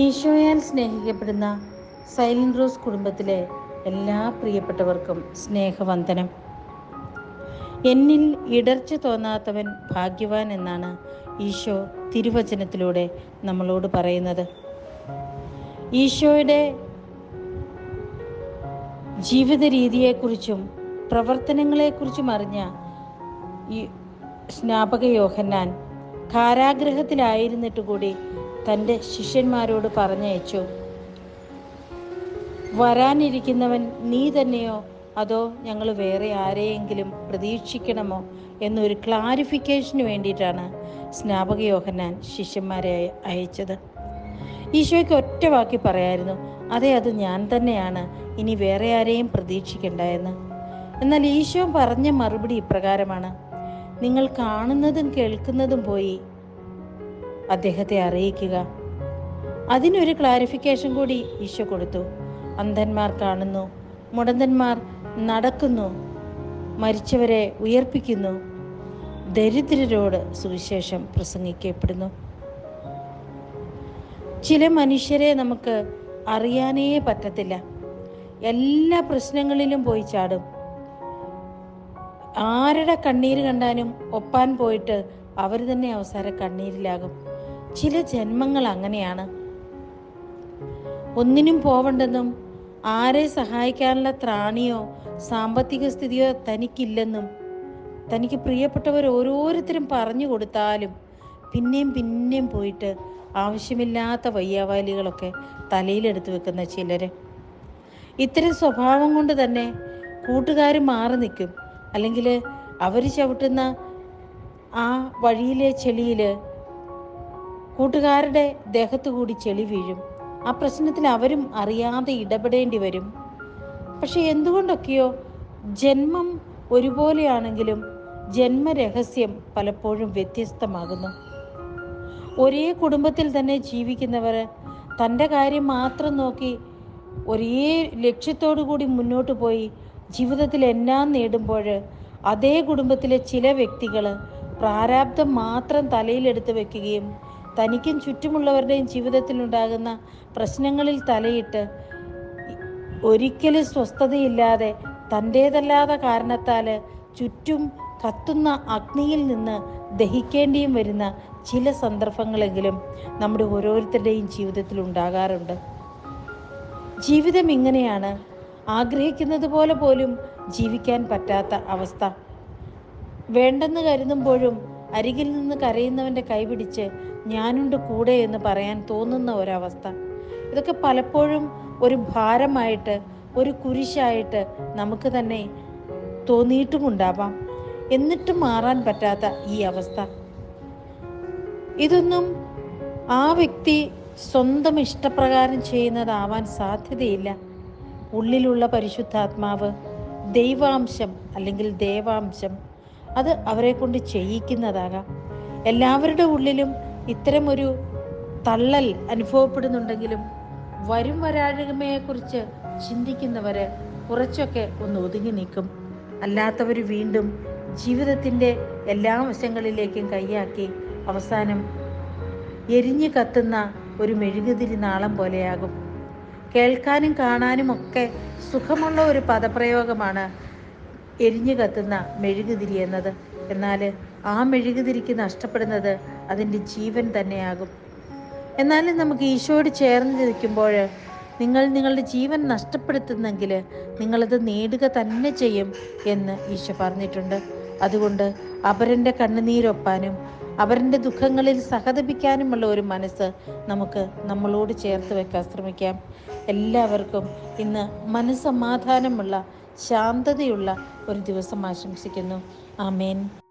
ഈശോയാൽ സ്നേഹിക്കപ്പെടുന്ന silent rose കുടുംബത്തിലെ എല്ലാ പ്രിയപ്പെട്ടവർക്കും സ്നേഹവന്ദനം. എന്നിൽ ഇടർച്ച തോന്നാത്തവൻ ഭാഗ്യവാൻ എന്നാണ് ഈശോ തിരുവചനത്തിലൂടെ നമ്മളോട് പറയുന്നത്. ഈശോയുടെ ജീവിത രീതിയെക്കുറിച്ചും പ്രവർത്തനങ്ങളെക്കുറിച്ചും അറിഞ്ഞ ഈ സ്നാപക യോഹന്നാൻ കാരാഗ്രഹത്തിലായിരുന്നിട്ട് കൂടി തന്റെ ശിഷ്യന്മാരോട് പറഞ്ഞയച്ചു. വരാനിരിക്കുന്നവൻ നീ തന്നെയോ? അതോ ഞങ്ങൾ വേറെ ആരെയെങ്കിലും പ്രതീക്ഷിക്കണമോ? എന്നൊരു ക്ലാരിഫിക്കേഷന് വേണ്ടിയിട്ടാണ് സ്നാപക യോഹന്നാൻ ശിഷ്യന്മാരെ അയച്ചത്. ഈശോയ്ക്ക് ഒറ്റ വാക്കി പറയായിരുന്നു അതെ അത് ഞാൻ തന്നെയാണ്. ഇനി വേറെ ആരെയും പ്രതീക്ഷിക്കണ്ട എന്ന്. എന്നാൽ ഈശോ പറഞ്ഞ മറുപടി ഇപ്രകാരമാണ് നിങ്ങൾ കാണുന്നതും കേൾക്കുന്നതും പോയി അദ്ദേഹത്തെ അറിയിക്കുക. അതിനൊരു ക്ലാരിഫിക്കേഷൻ കൂടി ഈശോ കൊടുത്തു. അന്ധന്മാർ കാണുന്നു മുടന്തന്മാർ നടക്കുന്നു മരിച്ചവരെ ഉയർപ്പിക്കുന്നു ദരിദ്രരോട് സുവിശേഷം പ്രസംഗിക്കപ്പെടുന്നു. ചില മനുഷ്യരെ നമുക്ക് അറിയാനേ പറ്റത്തില്ല. എല്ലാ പ്രശ്നങ്ങളിലും പോയി ചാടും. ആരുടെ കണ്ണീര് കണ്ടാലും ഒപ്പാൻ പോയിട്ട് അവർ തന്നെ അവസാന കണ്ണീരിലാകും. ചില ജന്മങ്ങൾ അങ്ങനെയാണ്. ഒന്നിനും പോവണ്ടെന്നും ആരെ സഹായിക്കാനുള്ള ത്രാണിയോ സാമ്പത്തിക സ്ഥിതിയോ തനിക്കില്ലെന്നും തനിക്ക് പ്രിയപ്പെട്ടവർ ഓരോരുത്തരും പറഞ്ഞു കൊടുത്താലും പിന്നെയും പിന്നെയും പോയിട്ട് ആവശ്യമില്ലാത്ത വയ്യാവാലികളൊക്കെ തലയിലെടുത്ത് വെക്കുന്ന ചിലർ ഇത്തരം സ്വഭാവം കൊണ്ട് തന്നെ കൂട്ടുകാർ മാറി നിൽക്കും. അല്ലെങ്കിൽ അവർ ചവിട്ടുന്ന ആ വഴിയിലെ ചെളിയിൽ കൂട്ടുകാരുടെ ദേഹത്തു കൂടി ചെളി വീഴും. ആ പ്രശ്നത്തിൽ അവരും അറിയാതെ ഇടപെടേണ്ടി വരും. പക്ഷെ എന്തുകൊണ്ടൊക്കെയോ ജന്മം ഒരുപോലെയാണെങ്കിലും ജന്മരഹസ്യം പലപ്പോഴും വ്യത്യസ്തമാകുന്നു. ഒരേ കുടുംബത്തിൽ തന്നെ ജീവിക്കുന്നവർ തന്റെ കാര്യം മാത്രം നോക്കി ഒരേ ലക്ഷ്യത്തോടു കൂടി മുന്നോട്ട് പോയി ജീവിതത്തിൽ എല്ലാം നേടുമ്പോൾ അതേ കുടുംബത്തിലെ ചില വ്യക്തികൾ പ്രാരാബ്ദം മാത്രം തലയിലെടുത്ത് വെക്കുകയും തനിക്കും ചുറ്റുമുള്ളവരുടെയും ജീവിതത്തിലുണ്ടാകുന്ന പ്രശ്നങ്ങളിൽ തലയിട്ട് ഒരിക്കലും സ്വസ്ഥതയില്ലാതെ തന്റേതല്ലാത്ത കാരണത്താൽ ചുറ്റും കത്തുന്ന അഗ്നിയിൽ നിന്ന് ദഹിക്കേണ്ടിയും വരുന്ന ചില സന്ദർഭങ്ങളെങ്കിലും നമ്മുടെ ഓരോരുത്തരുടെയും ജീവിതത്തിൽ ഉണ്ടാകാറുണ്ട്. ജീവിതം ഇങ്ങനെയാണ്. ആഗ്രഹിക്കുന്നത് പോലെ പോലും ജീവിക്കാൻ പറ്റാത്ത അവസ്ഥ. വേണ്ടെന്ന് കരുതുമ്പോഴും അരികിൽ നിന്ന് കരയുന്നവന്റെ കൈപിടിച്ച് ഞാനുണ്ട് കൂടെ എന്ന് പറയാൻ തോന്നുന്ന ഒരവസ്ഥ. ഇതൊക്കെ പലപ്പോഴും ഒരു ഭാരമായിട്ട് ഒരു കുരിശായിട്ട് നമുക്ക് തന്നെ തോന്നിയിട്ടുമുണ്ടാവാം. എന്നിട്ടും മാറാൻ പറ്റാത്ത ഈ അവസ്ഥ. ഇതൊന്നും ആ വ്യക്തി സ്വന്തം ഇഷ്ടപ്രകാരം ചെയ്യുന്നതാവാൻ സാധ്യതയില്ല. ഉള്ളിലുള്ള പരിശുദ്ധാത്മാവ് ദൈവാംശം അല്ലെങ്കിൽ ദേവാംശം അത് അവരെ കൊണ്ട് ചെയ്യിക്കുന്നതാകാം. എല്ലാവരുടെ ഉള്ളിലും ഇത്തരമൊരു തള്ളൽ അനുഭവപ്പെടുന്നുണ്ടെങ്കിലും വരും വരാഴകമയെക്കുറിച്ച് ചിന്തിക്കുന്നവര് കുറച്ചൊക്കെ ഒന്ന് ഒതുങ്ങി നിൽക്കും. അല്ലാത്തവർ വീണ്ടും ജീവിതത്തിന്റെ എല്ലാ വശങ്ങളിലേക്കും കൈയാക്കി അവസാനം എരിഞ്ഞു കത്തുന്ന ഒരു മെഴുകുതിരി നാളം പോലെയാകും. കേൾക്കാനും കാണാനും ഒക്കെ സുഖമുള്ള ഒരു പദപ്രയോഗമാണ് എരിഞ്ഞു കത്തുന്ന മെഴുകുതിരി എന്നത്. എന്നാൽ ആ മെഴുകുതിരിക്ക് നഷ്ടപ്പെടുന്നത് അതിന്റെ ജീവൻ തന്നെയാകും. എന്നാലും നമുക്ക് ഈശോയോട് ചേർന്ന് നിൽക്കുമ്പോൾ നിങ്ങൾ നിങ്ങളുടെ ജീവൻ നഷ്ടപ്പെടുത്തുന്നെങ്കിൽ നിങ്ങളത് നേടുക തന്നെ ചെയ്യും എന്ന് ഈശോ പറഞ്ഞിട്ടുണ്ട്. അതുകൊണ്ട് അപരന്റെ കണ്ണുനീരൊപ്പാനും അവരുടെ ദുഃഖങ്ങളിൽ സഹതപിക്കാനുമുള്ള ഒരു മനസ്സ് നമുക്ക് നമ്മളോട് ചേർത്ത് വെക്കാൻ ശ്രമിക്കാം. എല്ലാവർക്കും ഇന്ന് മനസ്സമാധാനമുള്ള ശാന്തതയുള്ള ഒരു ദിവസം ആശംസിക്കുന്നു. ആമേൻ.